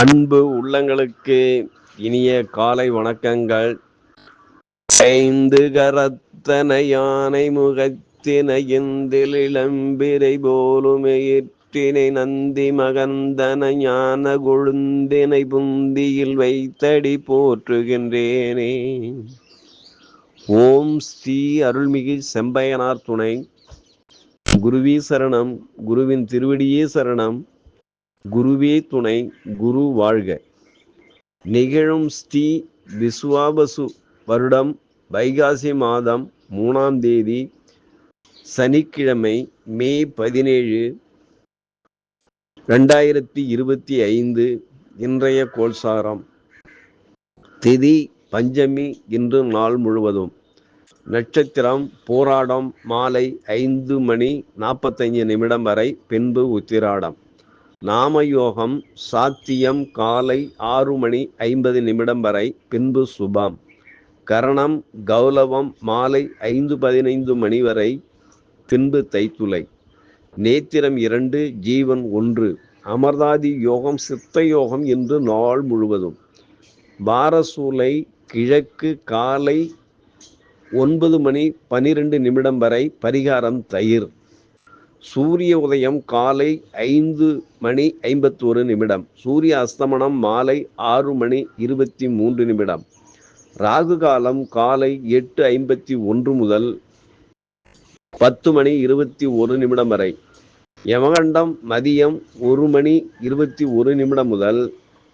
அன்பு உள்ளங்களுக்கு இனிய காலை வணக்கங்கள். ஐந்து கரத்தன யானை முகத்தின எந்தில் இளம்பிரை போலுமையிற்றினை நந்தி மகந்தன ஞான கொழுந்தினை புந்தியில் வைத்தடி போற்றுகின்றேனே. ஓம் ஸ்ரீ அருள்மிகு செம்பையனார் துணை. குருவி சரணம் குருவின் திருவடியே சரணம். குருவே துணை குரு வாழ்க. நிகழும் ஸ்ரீ விஸ்வாபசு வருடம் வைகாசி மாதம் மூணாம் தேதி சனிக்கிழமை மே பதினேழு ரெண்டாயிரத்தி இருபத்தி ஐந்து இன்றைய கோல்சாரம் திதி பஞ்சமி இன்று நாள் முழுவதும். நட்சத்திரம் போராடம் மாலை ஐந்து மணி நாற்பத்தைந்து நிமிடம் வரை பின்பு உத்திராடம். நாமயோகம் சாத்தியம் காலை ஆறு மணி ஐம்பது நிமிடம் வரை பின்பு சுபம். கரணம் கௌலவம் மாலை ஐந்து பதினைந்து மணி வரை பின்பு தைத்துளை. நேத்திரம் இரண்டு ஜீவன் ஒன்று. அமர்தாதி யோகம் சித்த யோகம் என்று நாள் முழுவதும். பாரசூலை கிழக்கு காலை ஒன்பது மணி பனிரெண்டு நிமிடம் வரை பரிகாரம் தயிர். சூரிய உதயம் காலை ஐந்து மணி ஐம்பத்தோரு நிமிடம் சூரிய அஸ்தமனம் மாலை ஆறு மணி இருபத்தி மூன்று நிமிடம். ராகு காலம் காலை எட்டு ஐம்பத்தி ஒன்று முதல் பத்து மணி இருபத்தி ஒரு நிமிடம் வரை. யமகண்டம் மதியம் ஒரு மணி இருபத்தி ஒரு நிமிடம் முதல்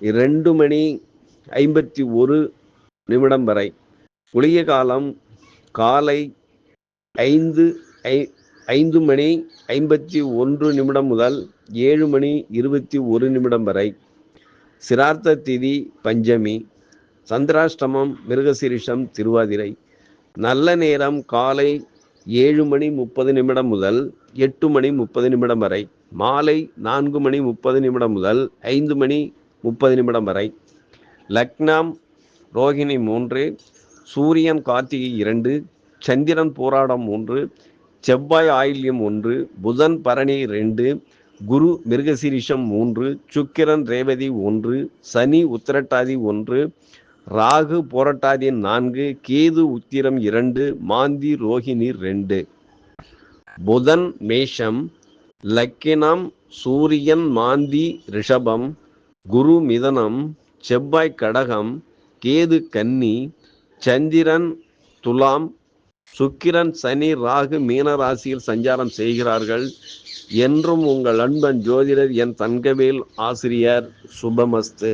இரண்டு மணி ஐம்பத்தி ஒரு நிமிடம் வரை. குளிய காலம் காலை ஐந்து ஐ ஐந்து மணி ஐம்பத்தி ஒன்று நிமிடம் முதல் ஏழு மணி இருபத்தி ஒரு நிமிடம் வரை. சிரார்த்த திதி பஞ்சமி சந்திராஷ்டமம் மிருகசிரிஷம் திருவாதிரை. நல்ல நேரம் காலை ஏழு மணி முப்பது நிமிடம் முதல் எட்டு மணி முப்பது நிமிடம் வரை. மாலை நான்கு மணி முப்பது நிமிடம் முதல் ஐந்து மணி முப்பது நிமிடம் வரை. லக்னம் ரோகிணி மூன்று சூரியன் கார்த்திகை இரண்டு சந்திரன் போராடம் மூன்று செவ்வாய் ஆயில்யம் ஒன்று புதன் பரணி ரெண்டு குரு மிருகசீரிஷம் மூன்று சுக்கிரன் ரேவதி ஒன்று சனி உத்திரட்டாதி ஒன்று ராகு போரட்டாதி நான்கு கேது உத்திரம் இரண்டு மாந்தி ரோஹிணி ரெண்டு. புதன் மேஷம் லக்கினம் சூரியன் மாந்தி ரிஷபம் குரு மிதனம் செவ்வாய் கடகம் கேது கன்னி சந்திரன் துலாம் சுக்கிரன் சனி ராகு மீன ராசியில் சஞ்சாரம் செய்கிறார்கள். என்றும் உங்கள் அன்பன் ஜோதிடர் என் தங்கவேல் ஆசிரியர் சுபமஸ்து.